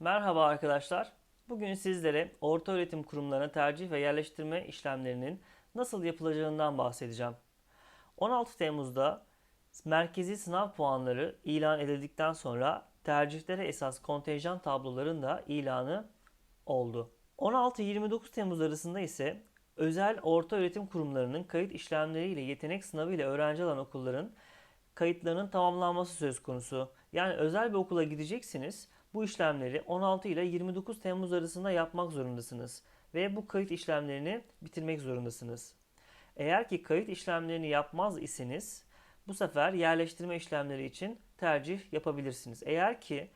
Merhaba arkadaşlar. Bugün sizlere orta öğretim kurumlarına tercih ve yerleştirme işlemlerinin nasıl yapılacağından bahsedeceğim. 16 Temmuz'da merkezi sınav puanları ilan edildikten sonra tercihlere esas kontenjan tabloların da ilanı oldu. 16-29 Temmuz arasında ise özel orta öğretim kurumlarının kayıt işlemleriyle yetenek sınavı ile öğrenci alan okulların kayıtlarının tamamlanması söz konusu. Yani özel bir okula gideceksiniz. Bu işlemleri 16 ile 29 Temmuz arasında yapmak zorundasınız ve bu kayıt işlemlerini bitirmek zorundasınız. Eğer ki kayıt işlemlerini yapmaz iseniz bu sefer yerleştirme işlemleri için tercih yapabilirsiniz. Eğer ki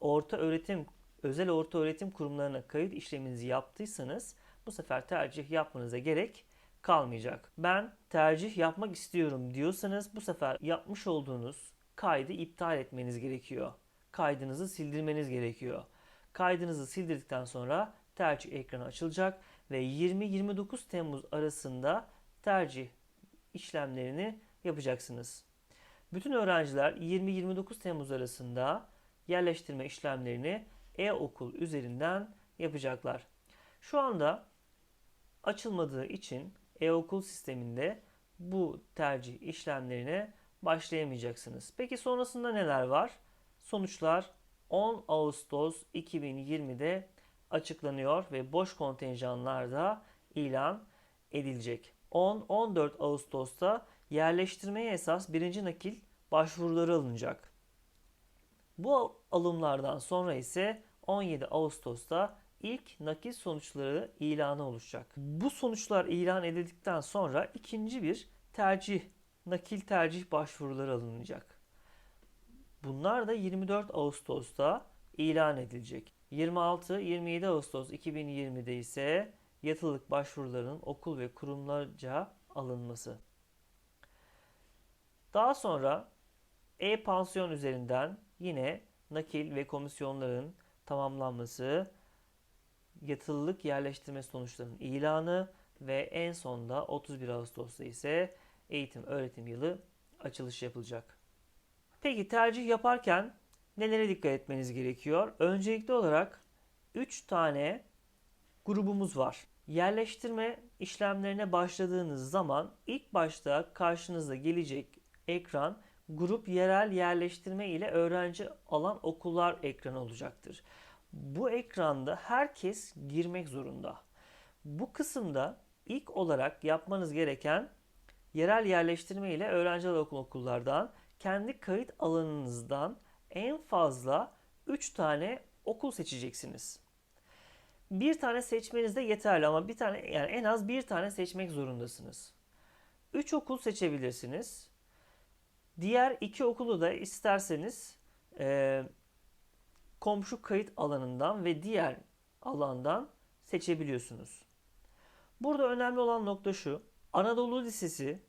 orta öğretim özel orta öğretim kurumlarına kayıt işleminizi yaptıysanız bu sefer tercih yapmanıza gerek kalmayacak. Ben tercih yapmak istiyorum diyorsanız bu sefer yapmış olduğunuz kaydı iptal etmeniz gerekiyor. Kaydınızı sildirmeniz gerekiyor. Kaydınızı sildirdikten sonra tercih ekranı açılacak ve 20-29 Temmuz arasında tercih işlemlerini yapacaksınız. Bütün öğrenciler 20-29 Temmuz arasında yerleştirme işlemlerini e-okul üzerinden yapacaklar. Şu anda açılmadığı için e-okul sisteminde bu tercih işlemlerine başlayamayacaksınız. Peki sonrasında neler var? Sonuçlar 10 Ağustos 2020'de açıklanıyor ve boş kontenjanlar da ilan edilecek. 10-14 Ağustos'ta yerleştirmeye esas birinci nakil başvuruları alınacak. Bu alımlardan sonra ise 17 Ağustos'ta ilk nakil sonuçları ilanı oluşacak. Bu sonuçlar ilan edildikten sonra ikinci bir tercih, nakil tercih başvuruları alınacak. Bunlar da 24 Ağustos'ta ilan edilecek. 26-27 Ağustos 2020'de ise yatılık başvurularının okul ve kurumlarca alınması. Daha sonra e-pansiyon üzerinden yine nakil ve komisyonların tamamlanması, yatılılık yerleştirme sonuçlarının ilanı ve en sonda 31 Ağustos'ta ise eğitim öğretim yılı açılış yapılacak. Peki tercih yaparken nelere dikkat etmeniz gerekiyor? Öncelikli olarak 3 tane grubumuz var. Yerleştirme işlemlerine başladığınız zaman ilk başta karşınıza gelecek ekran grup yerel yerleştirme ile öğrenci alan okullar ekranı olacaktır. Bu ekranda herkes girmek zorunda. Bu kısımda ilk olarak yapmanız gereken yerel yerleştirme ile öğrenci alan okullardan kendi kayıt alanınızdan en fazla 3 tane okul seçeceksiniz. Bir tane seçmeniz de yeterli ama bir tane yani en az bir tane seçmek zorundasınız. 3 okul seçebilirsiniz. Diğer iki okulu da isterseniz e, komşu kayıt alanından ve diğer alandan seçebiliyorsunuz. Burada önemli olan nokta şu. Anadolu Lisesi,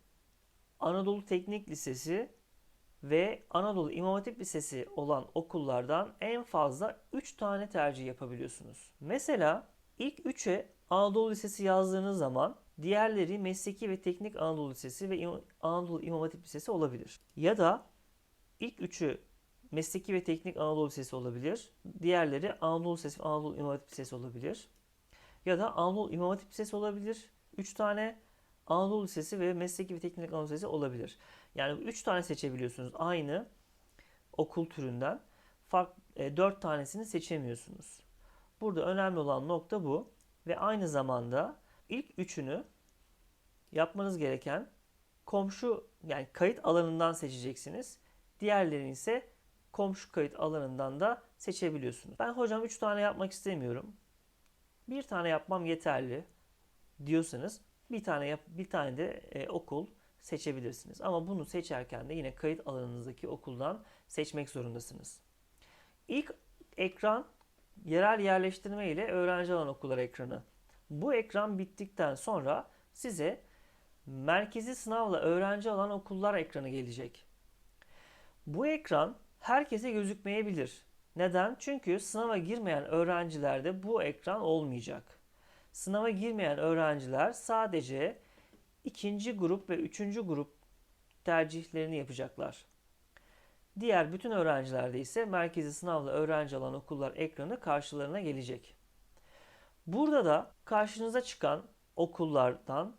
Anadolu Teknik Lisesi ve Anadolu İmam Hatip Lisesi olan okullardan en fazla 3 tane tercih yapabiliyorsunuz. Mesela ilk 3'e Anadolu Lisesi yazdığınız zaman diğerleri Mesleki ve Teknik Anadolu Lisesi ve Anadolu İmam Hatip Lisesi olabilir. Ya da ilk 3'ü Mesleki ve Teknik Anadolu Lisesi olabilir. Diğerleri Anadolu Lisesi ve Anadolu İmam Hatip Lisesi olabilir. Ya da Anadolu İmam Hatip Lisesi olabilir. 3 tane Anadolu Lisesi ve Mesleki ve Teknik Anadolu Lisesi olabilir. Yani 3 tane seçebiliyorsunuz aynı okul türünden. Fark, e, 4 tanesini seçemiyorsunuz. Burada önemli olan nokta bu. Ve aynı zamanda ilk üçünü yapmanız gereken komşu yani kayıt alanından seçeceksiniz. Diğerlerini ise komşu kayıt alanından da seçebiliyorsunuz. Ben hocam 3 tane yapmak istemiyorum. Bir tane yapmam yeterli diyorsanız bir tane yap, bir tane de e, okul seçebilirsiniz. Ama bunu seçerken de yine kayıt alanınızdaki okuldan seçmek zorundasınız. İlk ekran yerel yerleştirme ile öğrenci alan okullar ekranı. Bu ekran bittikten sonra size merkezi sınavla öğrenci alan okullar ekranı gelecek. Bu ekran herkese gözükmeyebilir. Neden? Çünkü sınava girmeyen öğrencilerde bu ekran olmayacak. Sınava girmeyen öğrenciler sadece ikinci grup ve üçüncü grup tercihlerini yapacaklar. Diğer bütün öğrencilerde ise merkezi sınavla öğrenci alan okullar ekranı karşılarına gelecek. Burada da karşınıza çıkan okullardan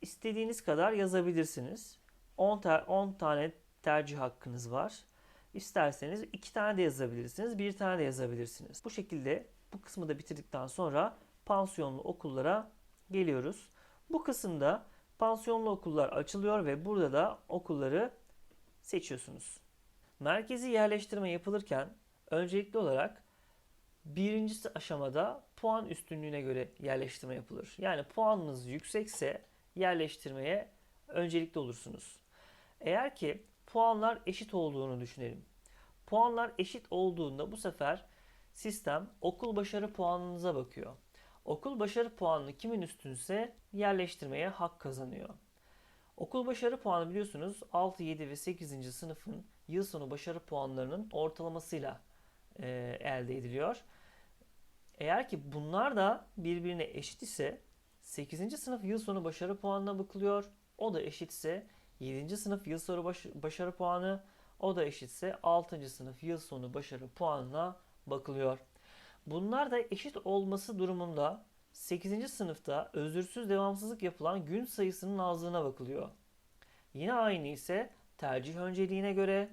istediğiniz kadar yazabilirsiniz. 10, ter- 10 tane tercih hakkınız var. İsterseniz 2 tane de yazabilirsiniz, 1 tane de yazabilirsiniz. Bu şekilde bu kısmı da bitirdikten sonra pansiyonlu okullara geliyoruz. Bu kısımda pansiyonlu okullar açılıyor ve burada da okulları seçiyorsunuz. Merkezi yerleştirme yapılırken öncelikli olarak birincisi aşamada puan üstünlüğüne göre yerleştirme yapılır. Yani puanınız yüksekse yerleştirmeye öncelikli olursunuz. Eğer ki puanlar eşit olduğunu düşünelim. Puanlar eşit olduğunda bu sefer sistem okul başarı puanınıza bakıyor. Okul başarı puanı kimin üstünse yerleştirmeye hak kazanıyor. Okul başarı puanı biliyorsunuz 6, 7 ve 8. sınıfın yıl sonu başarı puanlarının ortalamasıyla e, elde ediliyor. Eğer ki bunlar da birbirine eşit ise 8. sınıf yıl sonu başarı puanına bakılıyor. O da eşitse 7. sınıf yıl sonu baş- başarı puanı, o da eşitse 6. sınıf yıl sonu başarı puanına bakılıyor. Bunlar da eşit olması durumunda 8. sınıfta özürsüz devamsızlık yapılan gün sayısının azlığına bakılıyor. Yine aynı ise tercih önceliğine göre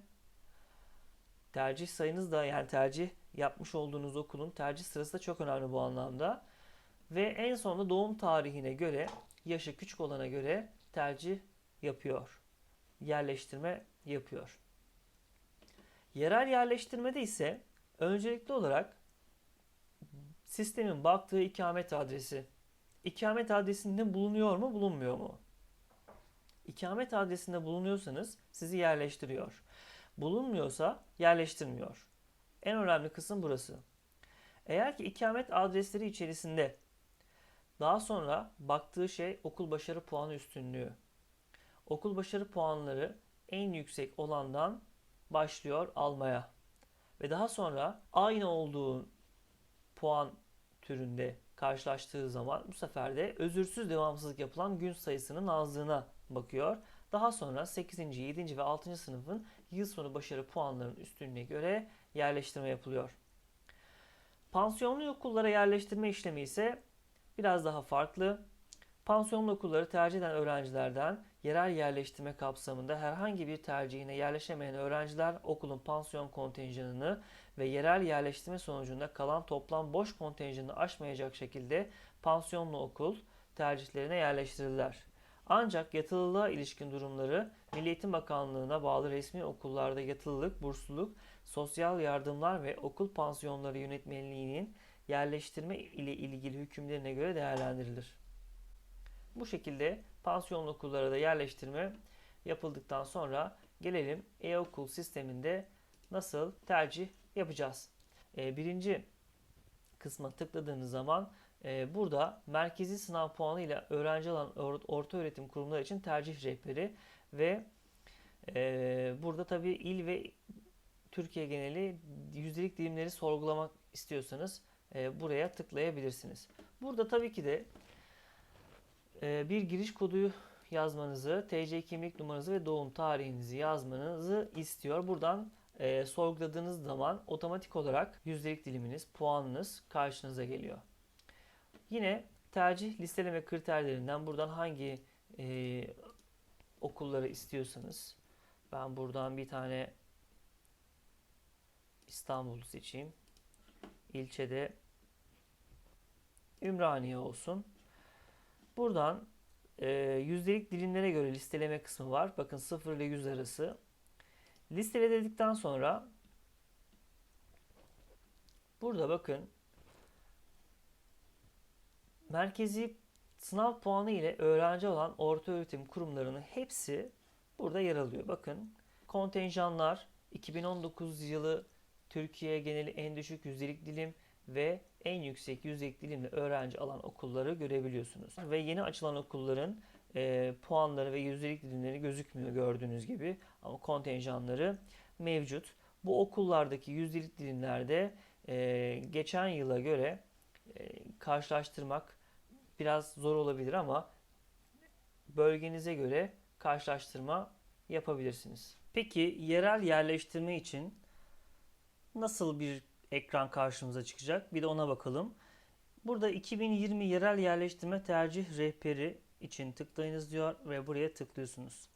tercih sayınız da yani tercih yapmış olduğunuz okulun tercih sırası da çok önemli bu anlamda. Ve en sonunda doğum tarihine göre yaşı küçük olana göre tercih yapıyor. Yerleştirme yapıyor. Yerel yerleştirmede ise öncelikli olarak sistemin baktığı ikamet adresi. İkamet adresinde bulunuyor mu, bulunmuyor mu? İkamet adresinde bulunuyorsanız sizi yerleştiriyor. Bulunmuyorsa yerleştirmiyor. En önemli kısım burası. Eğer ki ikamet adresleri içerisinde daha sonra baktığı şey okul başarı puanı üstünlüğü. Okul başarı puanları en yüksek olandan başlıyor almaya. Ve daha sonra aynı olduğu puan türünde karşılaştığı zaman bu sefer de özürsüz devamsızlık yapılan gün sayısının azlığına bakıyor. Daha sonra 8. 7. ve 6. sınıfın yıl sonu başarı puanlarının üstünlüğüne göre yerleştirme yapılıyor. Pansiyonlu okullara yerleştirme işlemi ise biraz daha farklı. Pansiyonlu okulları tercih eden öğrencilerden yerel yerleştirme kapsamında herhangi bir tercihine yerleşemeyen öğrenciler okulun pansiyon kontenjanını ve yerel yerleştirme sonucunda kalan toplam boş kontenjanını aşmayacak şekilde pansiyonlu okul tercihlerine yerleştirirler. Ancak yatılılığa ilişkin durumları Milli Eğitim Bakanlığı'na bağlı resmi okullarda yatılılık, bursluluk, sosyal yardımlar ve okul pansiyonları yönetmenliğinin yerleştirme ile ilgili hükümlerine göre değerlendirilir. Bu şekilde pansiyonlu okullara da yerleştirme yapıldıktan sonra gelelim e-okul sisteminde nasıl tercih yapacağız. E, birinci kısma tıkladığınız zaman e, burada merkezi sınav puanı ile öğrenci alan or- orta öğretim kurumları için tercih rehberi ve e, burada tabi il ve Türkiye geneli yüzdelik dilimleri sorgulamak istiyorsanız e, buraya tıklayabilirsiniz. Burada tabii ki de bir giriş kodu yazmanızı, TC kimlik numaranızı ve doğum tarihinizi yazmanızı istiyor. Buradan e, sorguladığınız zaman otomatik olarak yüzdelik diliminiz, puanınız karşınıza geliyor. Yine tercih listeleme kriterlerinden buradan hangi e, okulları istiyorsanız ben buradan bir tane İstanbul'u seçeyim. İlçede Ümraniye olsun. Buradan e, yüzdelik dilimlere göre listeleme kısmı var. Bakın 0 ile 100 arası. Listele dedikten sonra burada bakın merkezi sınav puanı ile öğrenci olan orta öğretim kurumlarının hepsi burada yer alıyor. Bakın kontenjanlar 2019 yılı Türkiye geneli en düşük yüzdelik dilim ve en yüksek yüzdelik dilimle öğrenci alan okulları görebiliyorsunuz. Ve yeni açılan okulların e, puanları ve yüzdelik dilimleri gözükmüyor gördüğünüz gibi ama kontenjanları mevcut. Bu okullardaki yüzdelik dilimlerde e, geçen yıla göre e, karşılaştırmak biraz zor olabilir ama bölgenize göre karşılaştırma yapabilirsiniz. Peki yerel yerleştirme için nasıl bir ekran karşımıza çıkacak? Bir de ona bakalım. Burada 2020 yerel yerleştirme tercih rehberi için tıklayınız diyor ve buraya tıklıyorsunuz.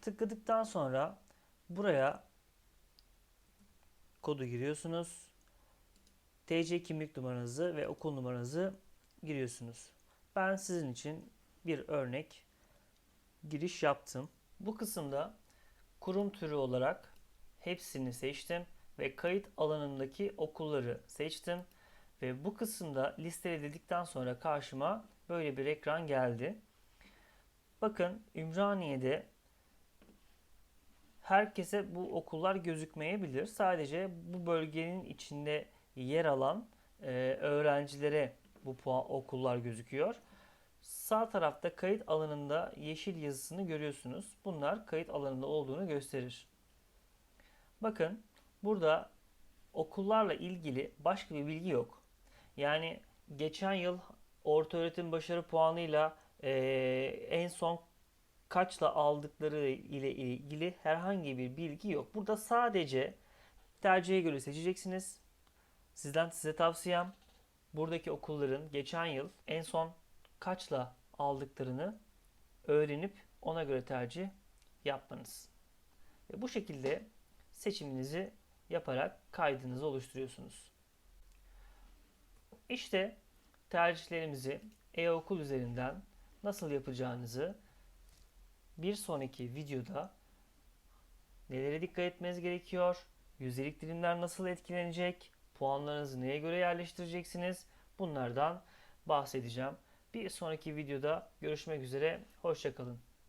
Tıkladıktan sonra buraya kodu giriyorsunuz. TC kimlik numaranızı ve okul numaranızı giriyorsunuz. Ben sizin için bir örnek giriş yaptım. Bu kısımda kurum türü olarak hepsini seçtim ve kayıt alanındaki okulları seçtim. Ve bu kısımda listele dedikten sonra karşıma böyle bir ekran geldi. Bakın Ümraniye'de herkese bu okullar gözükmeyebilir. Sadece bu bölgenin içinde yer alan e, öğrencilere bu puan, okullar gözüküyor. Sağ tarafta kayıt alanında yeşil yazısını görüyorsunuz. Bunlar kayıt alanında olduğunu gösterir. Bakın burada okullarla ilgili başka bir bilgi yok. Yani geçen yıl orta öğretim başarı puanıyla e, en son kaçla aldıkları ile ilgili herhangi bir bilgi yok. Burada sadece tercihe göre seçeceksiniz. Sizden size tavsiyem buradaki okulların geçen yıl en son kaçla aldıklarını öğrenip ona göre tercih yapmanız. Ve bu şekilde seçiminizi yaparak kaydınızı oluşturuyorsunuz. İşte tercihlerimizi e-okul üzerinden nasıl yapacağınızı bir sonraki videoda nelere dikkat etmeniz gerekiyor, yüzdelik dilimler nasıl etkilenecek, puanlarınızı neye göre yerleştireceksiniz bunlardan bahsedeceğim. Bir sonraki videoda görüşmek üzere, hoşçakalın.